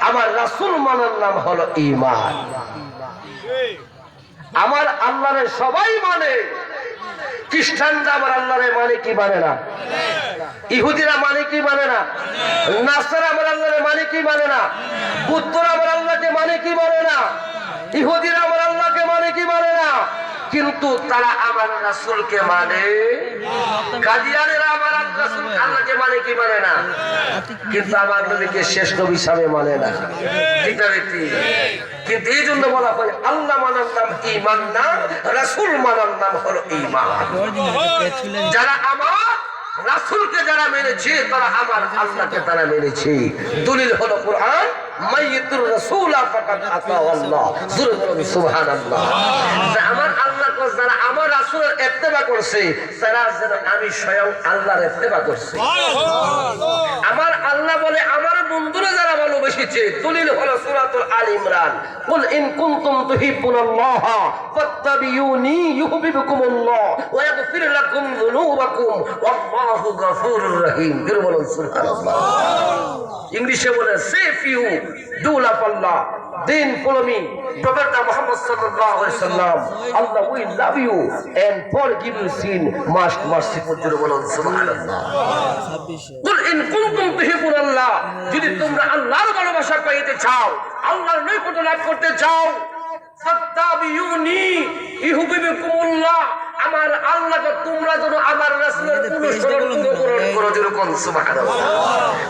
আমার আল্লাহ রাসূল মানার নাম হলো ইমান আমার আল্লাহরে সবাই মানে। খ্রিস্টানরা আমার আল্লাহরে মানে কি মানে না? ইহুদিরা মানে কি মানে না? নাসারা আমার আল্লাহরে মানে কি মানে না? বুদ্ধরা আমার আল্লাহকে মানে কি মানে না? ইহুদিরা আমার আল্লাহকে মানে কি মানে না? কিন্তু তারা আমার রাসূলকে মানে। আমার রাসূল আল্লাহকে মানে কি মানে না? কিন্তু আমার নবীকে শেষ নবী হিসাবে মানে না। ঠিক কিন্তু এই জন্য বলা হয়, আল্লাহ মানার নাম ইমান না মানার নাম হলো ইমান যারা আমার যারা মেনেছে, তারা আমার আল্লাহকে তারা মেনেছে। দলিল হলো কোরআন আতা আল্লাহ সুবহানাল্লাহ। আমার আল্লাহ যারা আমার রাসূলের ইত্তেবা করছে তারা যেন আমি স্বয়ং আল্লাহর ইত্তেবা করছে। আমার আল্লাহ বলে আমার বন্ধুরা যারা ভালোবেসেছে দলিল হলো সূরাতুল আল ইমরান। কুল ইন কুনতুম তুহিব্বুনাল্লাহ ফাত্তাবিউনি ইউহিব্বুকুমুল্লাহ ওয়া ইয়াগফির লাকুম যুনুবাকুম ওয়াল্লাহু গফুরুর রহিম। জোরে বলুন সুবহানাল্লাহ। ইংলিশে বলে safe you do love Allah. দিন ফলো মি প্রফেট মুহাম্মদ সাল্লাল্লাহু আলাইহি সাল্লাম, Allah we love you and forgive you sin must merciful জোরে বলুন, সুবহানাল্লাহ। কুল ইন কুনতুম তুহিব্বুনাল্লাহ যদি তোমরা আল্লাহর ভালোবাসা পাইতে চাও, আল্লাহর নৈকট্য লাভ করতে চাও, ফাত্তাবিউনি ইউহিব্বুকুমুল্লাহ আমার আল্লাহকে তোমরা যেন আমার রাসূলের অনুসরণ অনুকরণ করো যেরকম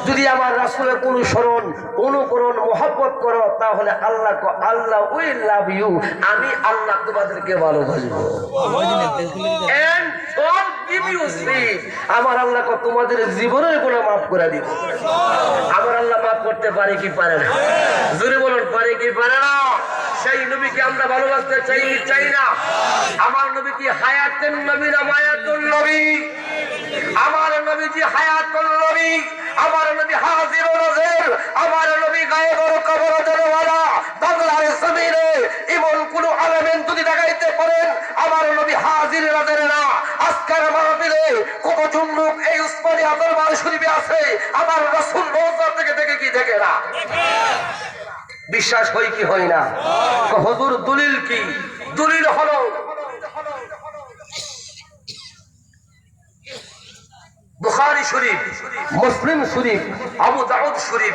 যদি আমার রাসূলের অনুসরণ অনুকরণ মহব্বত করো তাহলে আল্লাহ আল্লাহ উই লাভ ইউ আমি আল্লাহ তোমাদেরকে ভালোবাসবো। আমার আল্লাহ তোমাদের জীবনেরগুলো মাফ করে দিব। আমার আল্লাহ মাফ করতে পারে কি পারে না? জোরে বলুন পারে কি পারে না? সেই নবীকে আমরা ভালোবাসতে চাই চাই না? আমার নবী কি হায়াতুন নবী না মায়াতুন নবী? আমার নবীজি হায়াতুল নবী, আমার নবী হাজির নাজির আমার নবী গায়েব ও কবর দরওয়ালা বাংলার জমিনে এমন কোন আলেমেন যদি দেখাইতে পারেন, আমার নবী হাজির নাজির না। আজকের মাহফিলে কতজন লোক এই উসমানী দরবার শরীফে আছে, আমার রাসূল রওজা থেকে দেখে কি দেখে না? বিশ্বাস হয় কি হয় না? হজুর, দলিল কি? দলিল হলো বুখারী শরীফ, মুসলিম শরীফ, আবু দাউদ শরীফ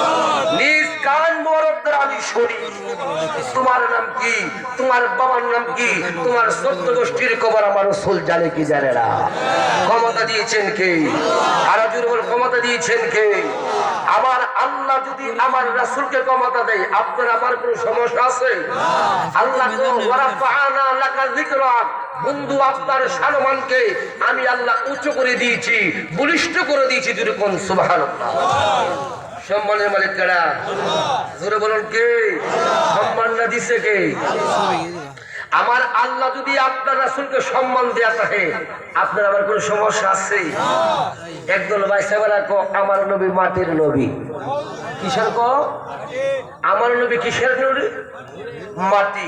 আল্লাহ যদি আমার রাসূলকে ক্ষমতা দেয়, আপনার আমার কোনো সমস্যা আছে? আল্লাহ বন্ধু, আপনার সালমানকে আমি আল্লাহ উঁচু করে দিয়েছি, বলিষ্ঠ করে দিয়েছি কোন সুবহানাল্লাহ। সম্মানের মালিক কারা? জোরে বলুন কে? সম্মান না দিছে কে? আমার আল্লাহ যদি আপনার রাসুলকে সম্মান দেয়া থাকে, আপনার আমার কোন সমস্যা আছে? একদল ভাই সাহেব আমার নবী মাটির নবী। কিসের কো? আমার নবী কিসের নবী মাটি।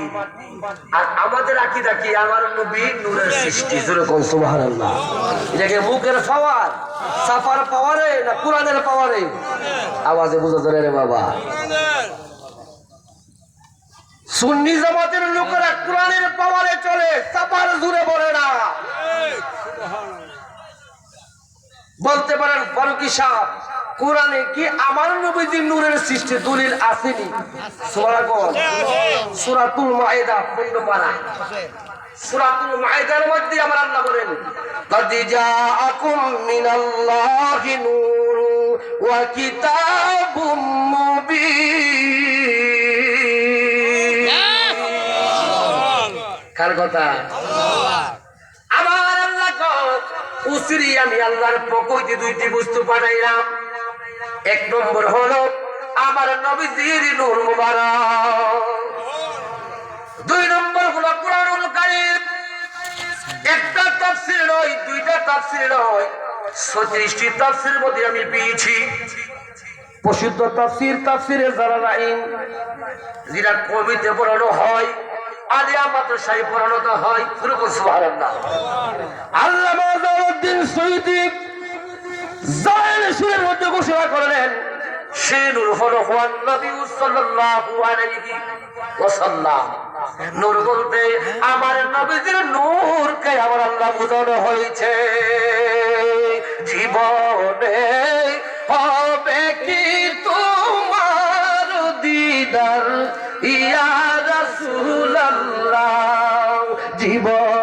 আর আমাদের আকিদা কি? আমার নবী নূরের সৃষ্টি। যেরকম সুবহানাল্লাহ। এটাকে মুখের পাওয়ার। সাফার পাওয়ারে না কোরআনের পাওয়ারে? আওয়াজে বুঝা ধরে রে বাবা। সুন্নি জামাতের লোকেরা কোরআনের পাওয়ারে চলে সাফার জুড়ে বলে না। বলতে পারেন ফারুকি সাহ কোরআনে কি আমার নবীজি নূরের সৃষ্টি দলিল আসেনি? সুরাতুল মায়দা পূর্ণ পারা সুরাতুল মধ্যে আমার আল্লাহ কার কথা? আমার আল্লাহ কত আমি আল্লাহর পকইতে দুইটি বস্তু পাঠাইলাম এক নম্বর হলো আমার নবীজির নূর মুবারক। দুই নম্বর হলো কোরআনুল কারীম। একটা তাফসীর নয়, দুইটা তাফসীর নয়, ছত্রিশটি তাফসীর মধ্যে আমি পেয়েছি। প্রসিদ্ধ তাফসীর তাফসীরে জালালাইন যেটা কবিতে পড়ানো হয়, আলিয়া মাদ্রাসায় পড়ানো হয় সুবহানাল্লাহ। আল্লামা জালালউদ্দিন সৈয়দি ঘোষণা করলেন নূর বলতে, আমার আমার আল্লাহ বোঝানো হয়েছে। জীবনে হবে কি তোমার দিদার? ইয়া রাসূলুল্লাহ, জীবনে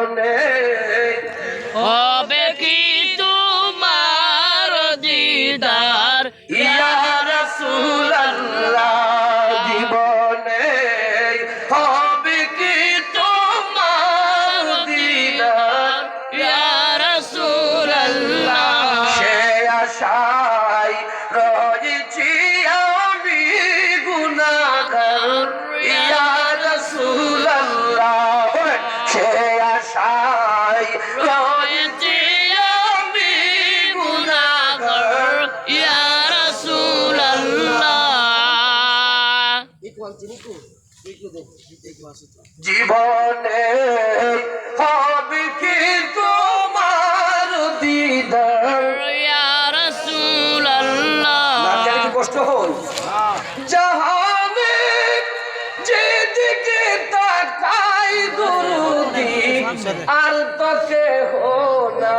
জীবনে হবে কি তোমার দিদার? ইয়া কষ্ট জাহানে যেদিকে তাকাই দুরুদি আর তোকে হো না।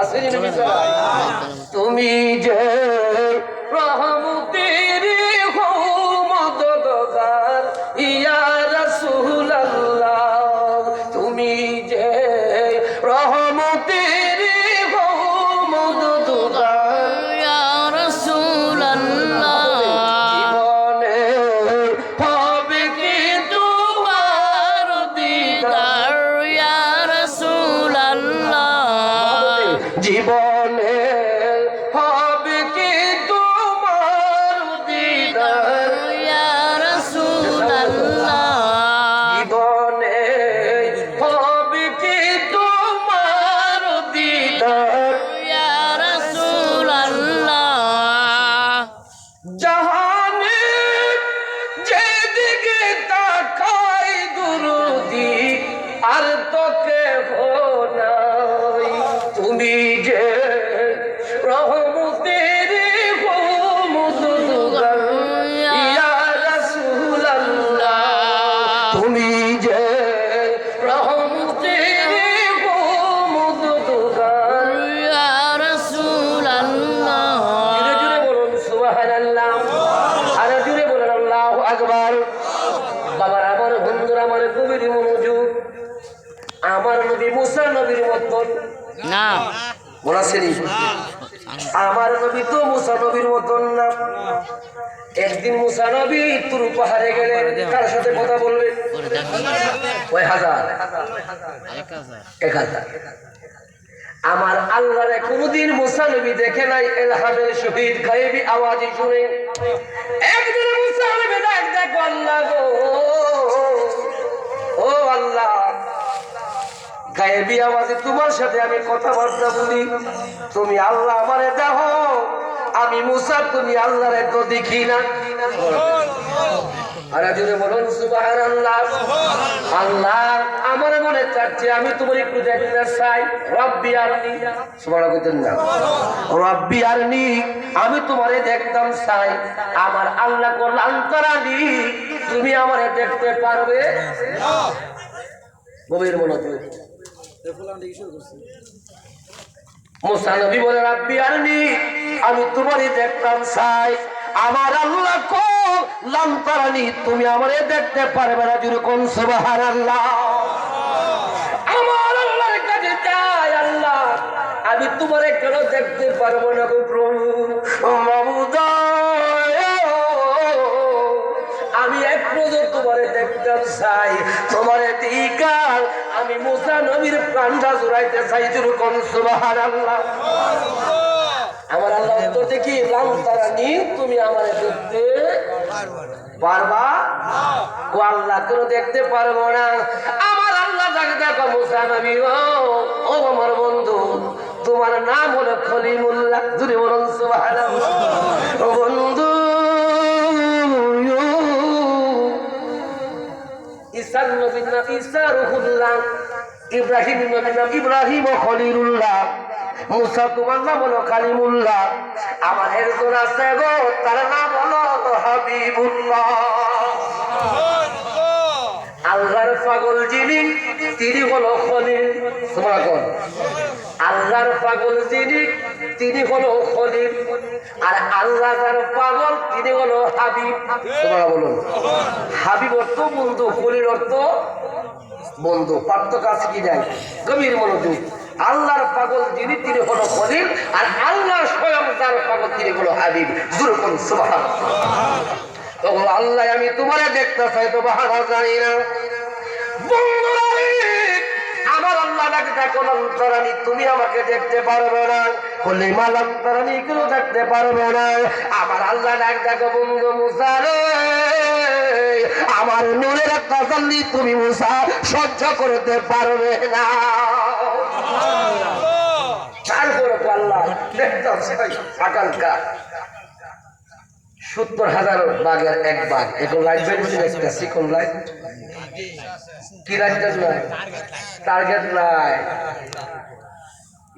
আসেনি নবী সাল্লাল্লাহু তুমি যে জীবনে তুমি যে রহমতের তুমি যে রহমতের আর জুড়ে বলুন আল্লাহু আকবার। বাবার আমার বন্ধুরা আমার গভীর মনোযোগ আমার নবী মুসা নবীর মতন। না। বলাছেনি আমার নবী তো মুসা নবীর মতন না। একদিন মুসা নবী পাহাড়ে কার সাথে কথা ওই হাজার? এক হাজার। আমার আল্লাহরে কোনদিন মুসা নবী দেখে নাই এলহামের শহীদ গায়েবী আওয়াজে শুনে। একদিন মুসা নবী আল্লাহ ও আল্লাহ। গায়েবী আওয়াজে তোমার সাথে আমি কথাবার্তা বলি। তুমি আল্লাহ আমারে দেখো আমি মুসা তুমি আল্লাহরে তো দেখি না। আর যদি বলুন সুবহানাল্লাহ। আল্লাহ আমার মনে চাচ্ছে আমি তোমার একটু দেখতে চাই। রব্বি আরনি। সুবহানাল্লাহ কইতেন না। রব্বি আরনি আমি তোমারে দেখতাম চাই। আমার আল্লাহ কল্যাণ করানি তুমি আমারে দেখতে পারবে। গভীর মনোযোগ মুসা নবী বলে, রাব্বি আরনি, আমি তোমারই দেখতাম চাই আমার আল্লাহ কো লান্তারানি তুমি আমারে দেখতে পারবে না যদি কোন সুবহানাল্লাহ। আমার আল্লাহর কাছে যাই আল্লাহ, আমি তোমারে কেন দেখতে পারব না গো আমি তোমারে দেখতে চাই, তোমারে দিক নবীর প্রাণটা জুড়াইতে চাই যেরকম সুবহানাল্লাহ? আমার আল্লাহ উত্তর দেখি লান্তারানি তুমি আমার দেখতে পারবা? ও আল্লাহ কেন দেখতে পারব না। আমার আল্লাহ ডাকে দেখো, মুসা নবী, ও আমার বন্ধু, তোমার নাম হলো খলিমুল্লাহ। দূরে বলুন সুবহানাল্লাহ। বন্ধু ঈসা নবীর নাম ঈসা রুহুল্লাহ ইব্রাহিম নবীর নাম ইব্রাহিম ও খলিলুল্লাহ। মুসা নাম হলো কালিমুল্লাহ। আমার একজন আছে গো, তার নাম হলো হাবিবুল্লাহ। আল্লাহর পাগল যিনি, তিনি হলো খলিল। আল্লাহর পাগল যিনি তিনি হলো খলিল আর আল্লাহ যার পাগল তিনি হলো হাবিব। তোমরা বলুন। হাবিব অর্থ বন্ধু খলিল অর্থ বন্ধু পার্থক্য আছে কি নাই? গভীর মনোযোগ। আল্লাহর পাগল যিনি তিনি হলো খলিল আর আল্লাহ স্বয়ং যার পাগল তিনি হলো হাবিব। দুরকম সুবহান ও আল্লাহ আমি তোমারে দেখতে চাই তো বাহারা জানি না। আমার আল্লাহ দেখো অন্তরানি তুমি আমাকে দেখতে পারবে না। বললে মাল অন্তরানি কেউ দেখতে পারবে না। আমার আল্লাহ ডাক দেখো বন্ধু আমার নূরের তাজাল্লি তুমি মুসা সহ্য করতে পারবে না। আল্লাহ দেখতাম আকাঙ্ক্ষা। সত্তর হাজার বাঘের এক বাঘ। এখন লাইট বেরিয়েছে একটা চিকন লাইট কি লাইট নাই টার্গেট নাই।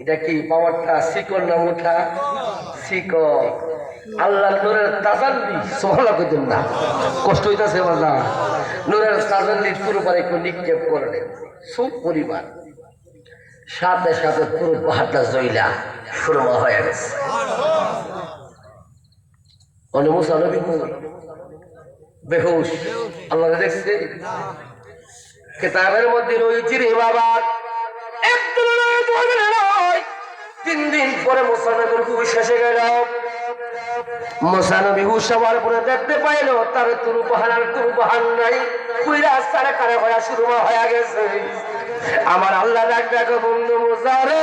এটা কি পাওয়ারটা শিকল না মুঠা? শিকল আল্লাহ নূরের তাজাল্লি সোহালা কইতেন না। কষ্ট হইতাছে বাবা নূরের পুরো পারে একটু নিক্ষেপ সব পরিবার। সাথে সাথে পুরো পাহাড়টা জইলা সুরমা হয়ে গেছে। অন্য মুসা নবী বেহুশ। আল্লাহ দেখছে কেতাবের মধ্যে রয়েছে রে বাবা। তিন দিন পরে গেল। মুসানবী হুশ হওয়ার পরে দেখতে পাইল, তার তুরু পাহাড় তুরু পাহাড় নাই। কুইরা সারে কারে হয়ে শুরু হয়ে গেছে। আমার আল্লাহ ডাক দেখো বন্ধু মুসারে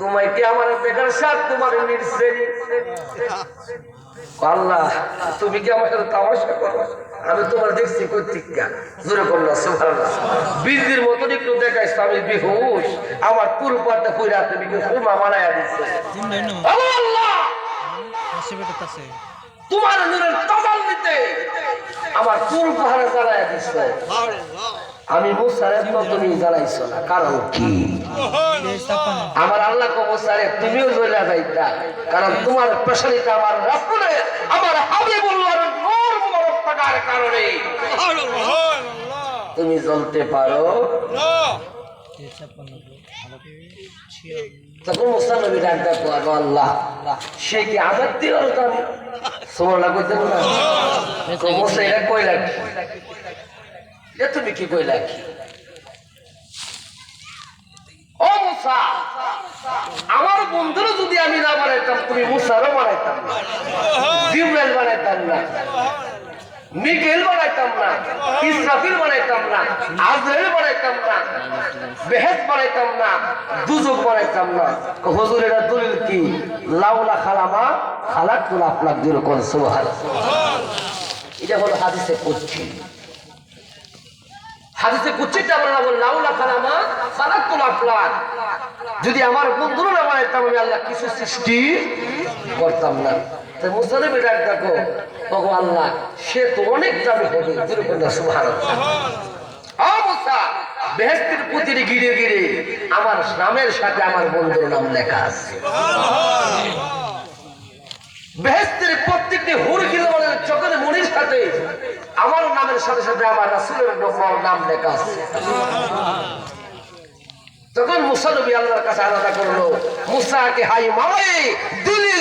তোমায় কি আমার বেকার তোমার নির্সে আল্লাহ, তুমি কি আমার তোমার দেখছি কর্তিকা জোরে মতন একটু দেখাইছ, আমি বেহুশ। আমার পুরো পাতে দিচ্ছে তোমার নিতে আমার পুরো পাহাড়ে জ্বালায়া দিচ্ছে আমি মুসারে তুমি জ্বালাইছো না, কারণ কি? আমার আল্লাহ কবসারে তুমিও জ্বলে যাইতা, কারণ তোমার পেশালিতে আমার রাসূলের আমার হাবিবুল্লাহর নূর কারণে। তুমি জ্বলতে পারো। আগো আল্লাহ, সে কি আমার না কি? এ তুমি কি কইলা কি? ও মুসা, আমার বন্ধুরও যদি আমি না বানাইতাম, তুমি মুসারও বানাইতাম না, জিব্রাইল বানাইতাম না মিকেল বানাইতাম না, ইসরাফিল বানাইতাম না, আজরাইল বানাইতাম না বেহেস বানাইতাম না দুজক বানাইতাম না। হুজুর এটা দলিল কি? লাউলা খালামা খালাক তুল আপনার যেরকম সুবহান এটা হলো হাদিসে কুচ্ছি হাদিসে কুচ্ছিটা আমরা বল লাউলা খালামা খালাক তুল আপনার যদি আমার বন্ধুরা না বানাইতাম আমি আল্লাহ কিছু সৃষ্টি করতাম না। তাই মুসালিম ডাক দেখো ওগো আল্লাহ সে তো অনেক দামি হবে যেরকম না সুভার বেহেস্তির পুতির গিরে গিরে আমার নামের সাথে আমার বন্ধুর নাম লেখা আছে। বেহেস্তির প্রত্যেকটি হুর কিলোমানের সাথে আমার নামের সাথে সাথে আমার রাসুলের নাম লেখা আছে। তখন মুসা নবী আল্লাহর কাছে আলাদা করল মুসা কে হাই মায়ে দিলি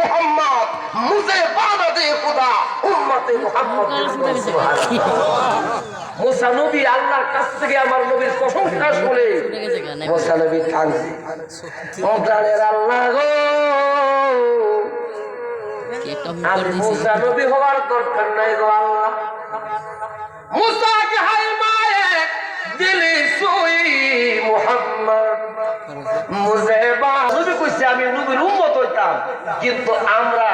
মোহাম্মদ, মুজে বানা দে খুদা, উম্মতে মুসা নবী আল্লাহর কাছ থেকে আমার নবীর প্রশংসা শুনে মুসা নবী আল্লাহ গো কেকটা নবী হওয়ার দরকার নাই গো মুসা কে হাই মায়ে দিলে সুই মুহাম্মদ। মুজেবা আমি নবীর উম্মত হইতাম কিন্তু আমরা